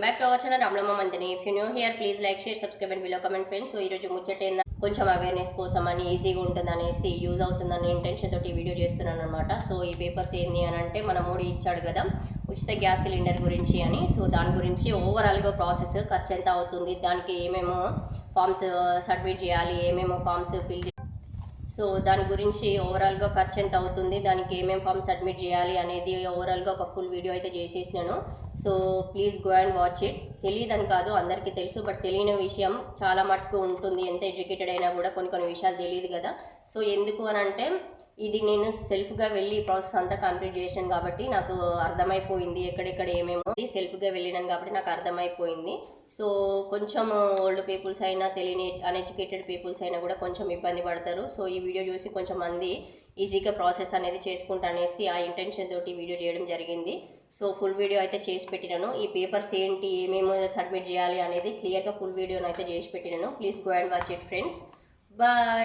Back to our channel రామ్లమ్మ మందిని if you new here please like share subscribe and below comment friends so ఈరోజు ముచ్చట కొంచెం awareness కోసం అని ఈజీగా ఉంటుంది అనేసి యూజ్ అవుతుందని ఇంటెన్షన్ తోటి వీడియో చేస్తున్నాను అనమాట సో ఈ పేపర్స్ ఏంది అని అంటే మన మోడీ ఇచ్చాడు కదా ఉచిత గ్యాస్ సిలిండర్ గురించి అని. సో దాని గురించి ఓవరాల్గా ప్రాసెస్ ఖర్చు ఎంత అవుతుంది దానికి ఏమేమో ఫామ్స్ సబ్మిట్ uh, చేయాలి ఏమేమో ఫామ్స్ ఫిల్ సో దాని గురించి ఓవరాల్గా ఖర్చు ఎంత అవుతుంది దానికి ఏమేమి ఫామ్ సబ్మిట్ చేయాలి అనేది ఓవరాల్గా ఒక ఫుల్ వీడియో అయితే చేసేసినాను. So please go and watch it తెలియదని కాదు అందరికీ తెలుసు బట్ తెలియని విషయం చాలా మటుకు ఉంటుంది. ఎంత ఎడ్యుకేటెడ్ అయినా కూడా కొన్ని కొన్ని విషయాలు తెలియదు కదా. సో ఎందుకు అని అంటే ఇది నేను సెల్ఫ్గా వెళ్ళి ప్రాసెస్ అంతా కంప్లీట్ చేశాను కాబట్టి నాకు అర్థమైపోయింది ఎక్కడెక్కడ ఏమేమో సెల్ఫ్గా వెళ్ళినాను కాబట్టి నాకు అర్థమైపోయింది. సో కొంచెం ఓల్డ్ పీపుల్స్ అయినా తెలియని అన్ఎడ్యుకేటెడ్ పీపుల్స్ అయినా కూడా కొంచెం ఇబ్బంది పడతారు. సో ఈ వీడియో చూసి కొంచెం మంది ఈజీగా ప్రాసెస్ అనేది చేసుకుంటా అనేసి ఆ ఇంటెన్షన్ తోటి వీడియో చేయడం జరిగింది. సో ఫుల్ వీడియో అయితే చేసి పెట్టినాను. ఈ పేపర్స్ ఏంటి ఏమేమో సబ్మిట్ చేయాలి అనేది క్లియర్గా ఫుల్ వీడియోని అయితే చేసి పెట్టినాను. Please go and watch it friends bye